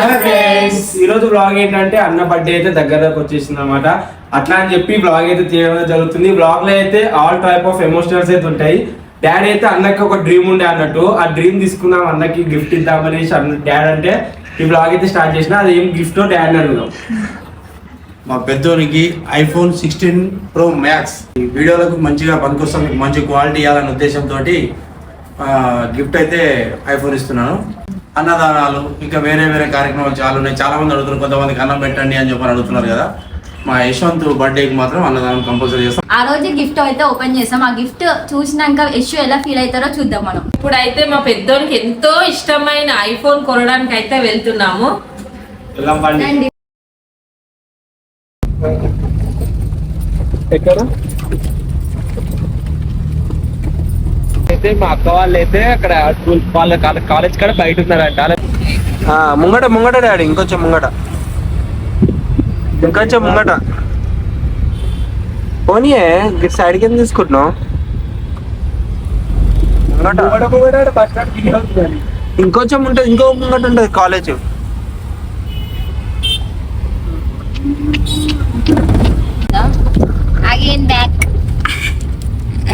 Friends ఈ రోజు blog ఏంటంటే అన్న బర్త్డే అయితే దగ్గరలోకి వచ్చేసింది అనమాట అట్లా అని చెప్పి బ్లాగ్ అయితే తీయడం జరుగుతుంది. బ్లాగ్లో అయితే ఆల్ టైప్ ఆఫ్ ఎమోషనల్స్ అయితే ఉంటాయి. డాడీ అయితే అన్నకి ఒక డ్రీమ్ ఉండే అన్నట్టు. ఆ డ్రీమ్ తీసుకుందాం అన్నకి గిఫ్ట్ ఇద్దామనేసి అన్న డాడ్ అంటే ఈ బ్లాగ్ అయితే స్టార్ట్ చేసిన. అది ఏం గిఫ్ట్ డాడీ అడుగుదాం. మా పెద్దోనికి ఐఫోన్ సిక్స్టీన్ ప్రో మ్యాక్స్ ఈ వీడియోలకు మంచిగా పనికొస్తాం. మీకు మంచి క్వాలిటీ ఇవ్వాలనే ఉద్దేశంతో గిఫ్ట్ అయితే ఐఫోన్ ఇస్తున్నాను. అన్నదానాలు ఇంకా వేరే వేరే కార్యక్రమాలు చాలా ఉన్నాయి. చాలా మంది అడుగుతున్నారు కొంతమందికి అన్నం పెట్టండి అని చెప్పని అడుగుతున్నారు కదా. మా యశ్వంత్ బర్త్డేకి మాత్రం అన్నదానం కంపల్సరీ చేస్తాం. ఆ రోజు గిఫ్ట్ అయితే ఓపెన్ చేసాం ఆ గిఫ్ట్ చూసినాక యశు ఎలా ఫీల్ అవుతారో చూద్దాం మనం. ఇప్పుడైతే మా పెద్దోనికి ఎంతో ఇష్టమైన ఐఫోన్ కొనడానికి అయితే వెళ్తున్నాము. ఎక్కడ? అయితే మా అక్క వాళ్ళు అయితే అక్కడ స్కూల్ వాళ్ళ కాలేజ్ కాడ బయట ఉన్నారంట. ఆ, ముంగట ముంగట డాడీ ఇంకొంచెం ముంగట. ఇంకొంచెం ముంగట. పోనీ సైడ్ కింద తీసుకుంటున్నావు? ఇంకొంచెం ఉంటుంది ఇంకో ముంగట ఉంటుంది కాలేజ్.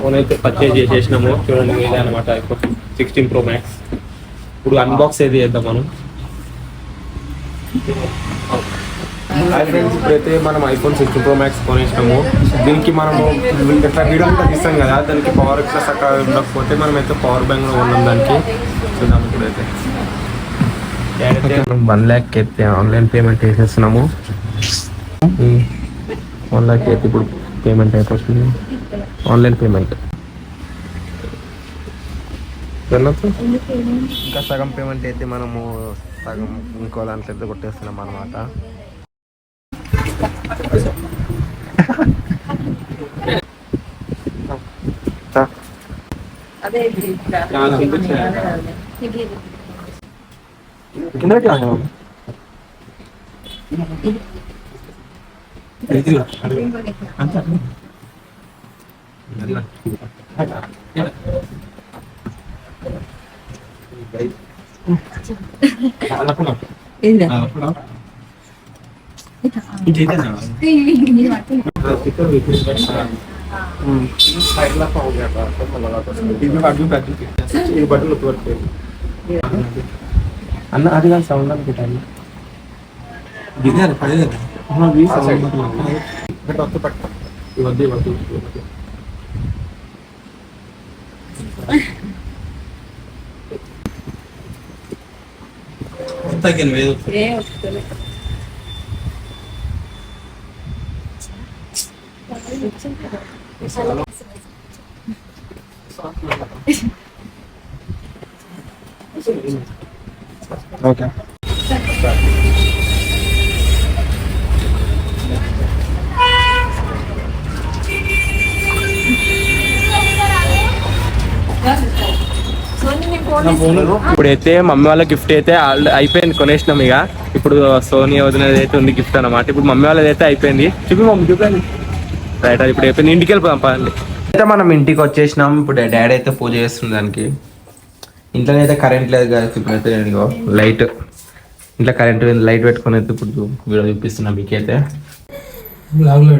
ఫోన్ అయితే పర్చేజ్ చేసేసినాము చూడండి ఇదే అనమాట సిక్స్టీన్ ప్రో మ్యాక్స్ ఇప్పుడు అన్బాక్స్ అయితే చేద్దాం మనం? హాయ్ ఫ్రెండ్స్ ఇప్పుడైతే మనం ఐఫోన్ సిక్స్టీన్ ప్రో మ్యాక్స్ కొనేసినాము. దీనికి మనము ఇట్లా వీడియో కూడా తీస్తాం కదా దానికి పవర్ ఇట్లా సక్క ఉండకపోతే మనం అయితే పవర్ బ్యాంక్ కూడా ఉన్నాం దానికి. చూద్దాం ఇప్పుడైతే. మనం వన్ ల్యాక్ అయితే ఆన్లైన్ పేమెంట్ వేసేస్తున్నాము వన్ ల్యాక్ అయితే ఇప్పుడు పేమెంట్ అయిపోతుంది ఆన్లైన్ పేమెంట్ ఇంకా సగం పేమెంట్ అయితే మనము సగం ఇంకో దాంట్లో అయితే కొట్టేస్తున్నాం అనమాట itu lah angkat nih Anak ini dia, ini dia, ini dia, ini Kita ini dia, ini dia, ini dia, ini dia, ini dia, ini dia, ini dia, ini dia, ini dia, ini dia, ini dia, ini dia, ini dia, ini dia, ini dia, ಹಾಂ ವಿ ಗಂಟೆ ಹತ್ತು ಪಟ್ಟ ಇವತ್ತೇ ಇವತ್ತು ಗೊತ್ತಾಗೇನು ವೇದ okay ఇప్పుడైతే మమ్మీ వాళ్ళ గిఫ్ట్ అయితే ఆల్రెడీ అయిపోయింది కొనేసినాం ఇక. ఇప్పుడు సోనీ వదినది అయితే ఉంది గిఫ్ట్ అన్నమాట. ఇప్పుడు మమ్మీ వాళ్ళది అయితే అయిపోయింది. చూపి మమ్మీ చూపండి రైట్ అది ఇప్పుడు అయిపోయింది ఇంటికి వెళ్ళిపోదాం పదండి. అయితే మనం ఇంటికి వచ్చేసినాం. ఇప్పుడు డాడీ అయితే పూజ చేస్తుంది దానికి. ఇంట్లో అయితే కరెంట్ లేదు కదా ఇప్పుడు అయితే ఇదిగో లైట్ ఇంట్లో కరెంట్ లైట్ పెట్టుకొని అయితే ఇప్పుడు వీడియో చూపిస్తున్నా మీకైతే. బ్లాగ్లో